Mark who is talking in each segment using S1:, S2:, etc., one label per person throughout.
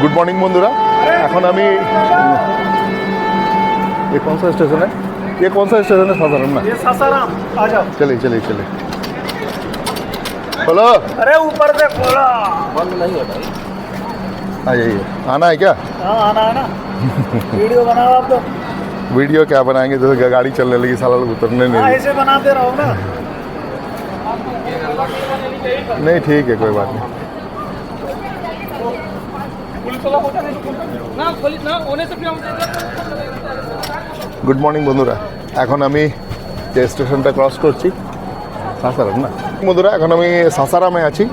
S1: Good morning बंधुरा এখন আমি ये कौन सा स्टेशन है ये कौन सा स्टेशन है साधारण ना
S2: ये सासाराम आ जाओ
S1: चलिए चलिए चलिए बोलो
S2: अरे ऊपर से खोला
S1: आ जाइए आना है क्या
S2: हाँ आना है ना वीडियो बनाओ आप तो
S1: वीडियो क्या बनाएंगे तो गाड़ी चलने लगी साला लोग उतरने
S2: हाँ
S1: नहीं
S2: ऐसे बनाते रहो ना
S1: नहीं ठीक है कोई बात नहीं গুড মর্নিং বন্ধুরা। এখন আমি যে স্টেশনটা ক্রস করছি, সাসারাম না? বন্ধুরা, এখন আমি সাসারামে আছি।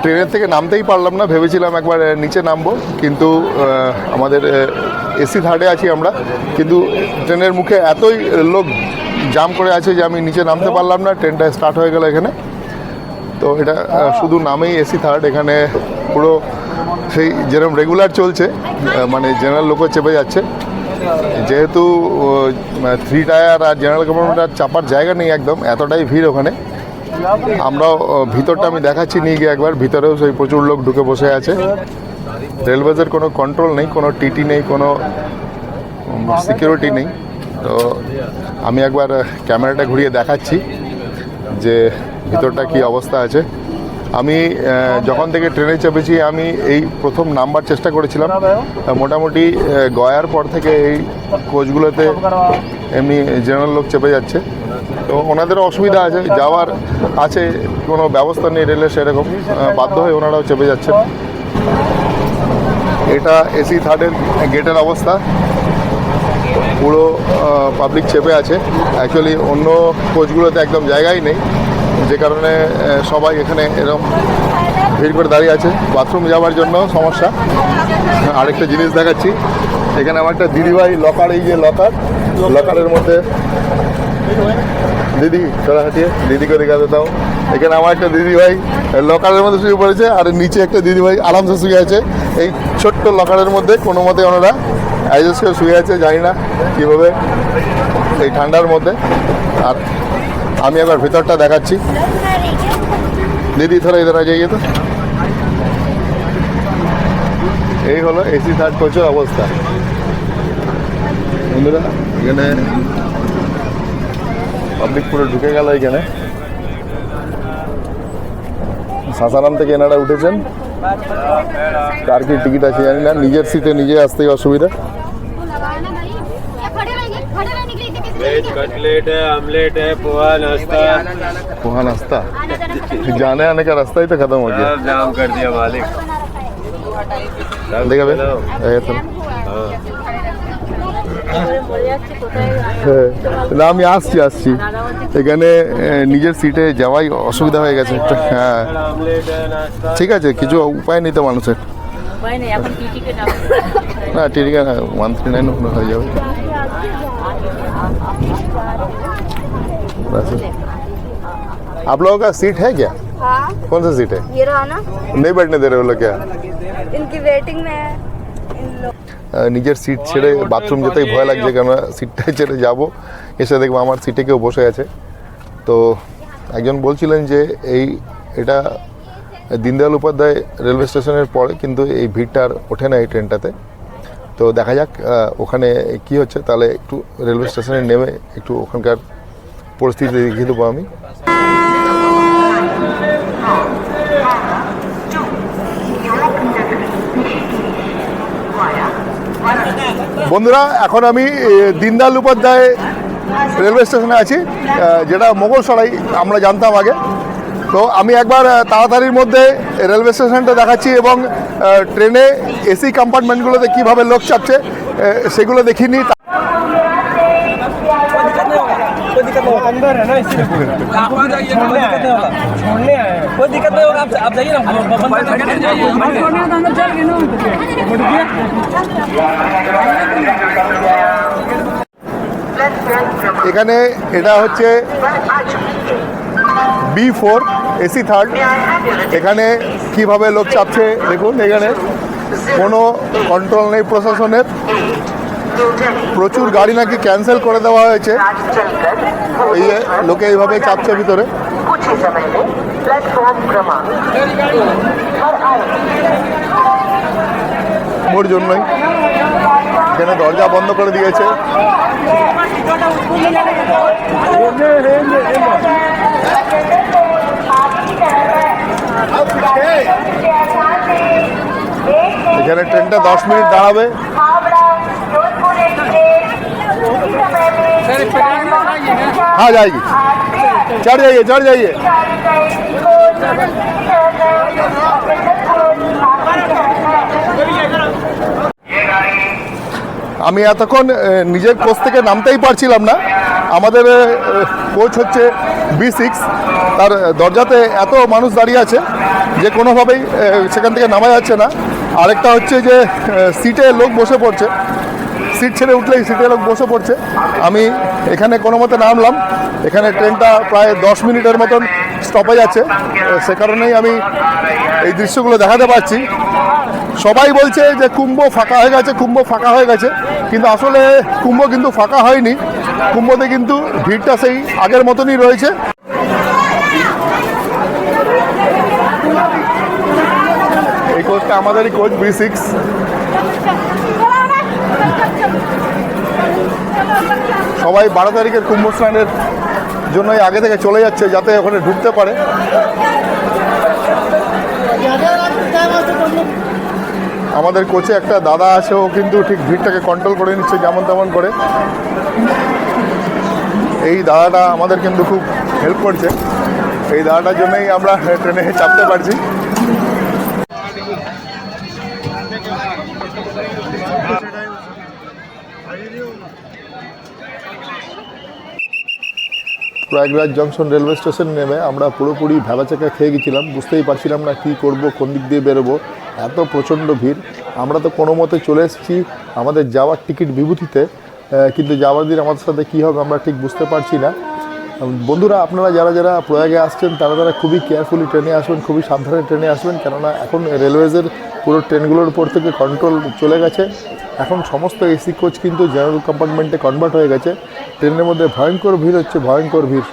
S1: ট্রেনের থেকে নামতেই পারলাম না, ভেবেছিলাম একবার নিচে নামবো, কিন্তু আমাদের এসি থার্ডে আছি আমরা, কিন্তু ট্রেনের মুখে এতই লোক জাম করে আছে যে আমি নিচে নামতে পারলাম না, ট্রেনটা স্টার্ট হয়ে গেল এখানে। তো এটা শুধু নামেই এসি থার্ড এখানে পুরো সেই যেরকম রেগুলার চলছে মানে জেনারেল লোকও চেপে যাচ্ছে। যেহেতু থ্রি টায়ার আর জেনারেল কম্পার্টমেন্ট আর চাপার জায়গা নেই একদম, এতটাই ভিড় ওখানে। আমরাও ভিতরটা আমি দেখাচ্ছি, নিয়ে গিয়ে একবার। ভিতরেও সেই প্রচুর লোক ঢুকে বসে আছে। রেলওয়েজের কোনো কন্ট্রোল নেই, কোনো টিটি নেই, কোনো সিকিউরিটি নেই। তো আমি একবার ক্যামেরাটা ঘুরিয়ে দেখাচ্ছি যে ভিতরটা কি অবস্থা আছে। আমি যখন থেকে ট্রেনে চেপেছি, আমি এই প্রথম নাম্বার চেষ্টা করেছিলাম। মোটামুটি গয়ার পর থেকে এই কোচগুলোতে এমনি জেনারেল লোক চেপে যাচ্ছে। তো ওনাদেরও অসুবিধা আছে, যাওয়ার আছে, কোনো ব্যবস্থা নেই রেলের সেরকম। বাধ্য হয়ে ওনারাও চেপে যাচ্ছে এটা এসি থার্ডের গেটের অবস্থা। পুরো পাবলিক চেপে আছে। অ্যাকচুয়ালি অন্য কোচগুলোতে একদম জায়গাই নেই। যে কারণে সবাই এখানে এরকম ভিড় করে দাঁড়িয়ে আছে। বাথরুম যাওয়ার জন্য সমস্যা। আরেকটা জিনিস দেখাচ্ছি। এখানে আমার একটা দিদিভাই লকার, এই যে লকার, লকারের মধ্যে। দিদি চলা হাঁটিয়ে, দিদিকে দেখাতে দাও। এখানে আমার একটা দিদিভাই লকারের মধ্যে শুয়ে পড়েছে, আর নিচে একটা দিদিভাই আরামসে শুয়ে আছে। এই ছোট্ট লকারের মধ্যে কোনো মতে ওনারা অ্যাডজাস্ট করে শুয়ে আছে, জানি না কীভাবে, এই ঠান্ডার মধ্যে। আর আমি একবার ভেতরটা দেখাচ্ছি। দিদি ইধার আ যাইয়ে তো। এই হলো এসি থার্ড কোচের অবস্থা। বন্ধুরা, এখানে পাবলিক পুরো ঢুকে গেল এখানে। সাসারাম থেকে এনারা উঠেছেন। কার কি টিকিট আছে জানি না, নিজের সিটে নিজে আসতেই অসুবিধা।
S3: वेज कटलेट है ऑमलेट है पोहा नाश्ता
S1: वहाँ नाश्ता जाने आने का रास्ता ही तो खत्म हो गया
S3: सब जाम कर दिया मालिक
S1: देखा बे এই তো। হ্যাঁ, না আমি আসছি আসছি এখানে এ, নিজের সিটে যাওয়াই অসুবিধা হয়ে গেছে একটা হ্যাঁ
S3: ऑमलेट है नाश्ता
S1: ঠিক আছে কিছু উপায় নেই তো মানুষের
S4: উপায় নেই এখন টিটিকে
S1: না টিটিকা ওয়ান থ্রি নাইন হয়ে যাবে बस। आप लोगों का सीट है क्या
S5: हाँ
S1: कौन सा सीट है
S5: ये रहा ना
S1: नहीं बैठने दे रहे हो लोग क्या
S5: इनकी वेटिंग में है इन लोग
S1: আহ, নিজের সিট ছেড়ে বাথরুম যেতেই ভয় লাগছে কেন সিটটা ছেড়ে যাব এসে দেখবো আমার সিটে কেউ বসে আছে তো একজন বলছিলেন যে এই এটা দীনদয়াল উপাধ্যায় রেলওয়ে স্টেশনের পরে কিন্তু এই ভিড়টা আর ওঠে না এই ট্রেনটাতে তো দেখা যাক ওখানে কি হচ্ছে। তাহলে একটু রেলওয়ে স্টেশনে নেমে একটু ওখানকার পরিস্থিতি দেখিয়ে দেবো আমি। বন্ধুরা এখন আমি এ, দীনদয়াল উপাধ্যায় রেলওয়ে স্টেশনে আছি। যেটা মোগলসরাই আমরা জানতাম আগে। তো আমি একবার আহ, তাড়াতাড়ির মধ্যে রেলওয়ে স্টেশনটা দেখাচ্ছি এবং আহ, ট্রেনে এসি কম্পার্টমেন্টগুলোতে কীভাবে লোক চাপছে আহ, সেগুলো দেখিনি
S2: कोई दिक्कत नहीं होगा अंदर है ना इसीलिए छोड़ने आए छोड़ने आए कोई दिक्कत नहीं होगा आप आप जाइए ना बंद करके जाइए छोड़ने तो अंदर चल गए ना
S1: এখানে এটা হচ্ছে বি ফোর এসি থার্ড এখানে কীভাবে লোক চাপছে, দেখুন এখানে। কোনো কন্ট্রোল নেই প্রশাসনের। প্রচুর গাড়ি নাকি ক্যান্সেল করে দেওয়া হয়েছে। এই লোকে এইভাবে চাপছে ভিতরে। ওর জন্যই। এখানে দরজা বন্ধ করে দিয়েছে। এখানে ট্রেনটা দশ মিনিট দাঁড়াবে हाँ जाएगी चढ़ जाइए चढ़ जाइए আমি এতক্ষণ আহ, নিজের কোচ থেকে নামতেই পারছিলাম না আমাদের কোচ হচ্ছে বি সিক্স তার দরজাতে এত মানুষ দাঁড়িয়ে আছে যে কোনোভাবেই সেখান থেকে নামা যাচ্ছে না। আরেকটা হচ্ছে যে সিটে লোক বসে পড়ছে। সিট ছেড়ে উঠলেই সিটে লোক বসে পড়ছে। আমি এখানে কোনো মতে নামলাম। এখানে ট্রেনটা প্রায় দশ মিনিটের মতন স্টপেজ আছে। সে কারণেই আমি এই দৃশ্যগুলো দেখাতে পারছি। সবাই বলছে যে কুম্ভ ফাঁকা হয়ে গেছে, কুম্ভ ফাঁকা হয়ে গেছে। কিন্তু আসলে কুম্ভ কিন্তু ফাঁকা হয়নি। কুম্ভতে কিন্তু ভিড়টা সেই আগের মতনই রয়েছে। এই কোচটা আমাদেরই কোচ বি সিক্স সবাই বারো তারিখের কুম্ভ স্নানের জন্যই আগে থেকে চলে যাচ্ছে যাতে ওখানে ঢুকতে পারে। আমাদের কোচে একটা দাদা আছে, ও কিন্তু ঠিক ভিড়টাকে কন্ট্রোল করে নিচ্ছে যেমন তেমন করে। এই দাদাটা আমাদের কিন্তু খুব হেল্প করছে। এই দাদাটার জন্যই আমরা ট্রেনে চাপতে পারছি। প্রয়াগরাজ জংশন রেলওয়ে স্টেশন নেমে আমরা পুরোপুরি ভেবাচাকা খেয়ে গেছিলাম। বুঝতেই পারছিলাম না কী করব, কোন দিক দিয়ে বেরোবো। এত প্রচণ্ড ভিড়। আমরা তো কোনো মতে চলে এসেছি আমাদের যাওয়ার টিকিট বিভূতিতে। কিন্তু যাওয়ার দিন আমাদের সাথে কী হবে আমরা ঠিক বুঝতে পারছি না। বন্ধুরা, আপনারা যারা যারা প্রয়াগে আসছেন, তারা তারা খুবই কেয়ারফুলি ট্রেনে আসবেন, খুবই সাবধানে ট্রেনে আসবেন, কেননা এখন রেলওয়েজের পুরো ট্রেনগুলোর উপর থেকে কন্ট্রোল চলে গেছে। এখন সমস্ত এসি কোচ কিন্তু জেনারেল কম্পার্টমেন্টে কনভার্ট হয়ে গেছে। ট্রেনের মধ্যে ভয়ঙ্কর ভিড় হচ্ছে, ভয়ঙ্কর ভিড়।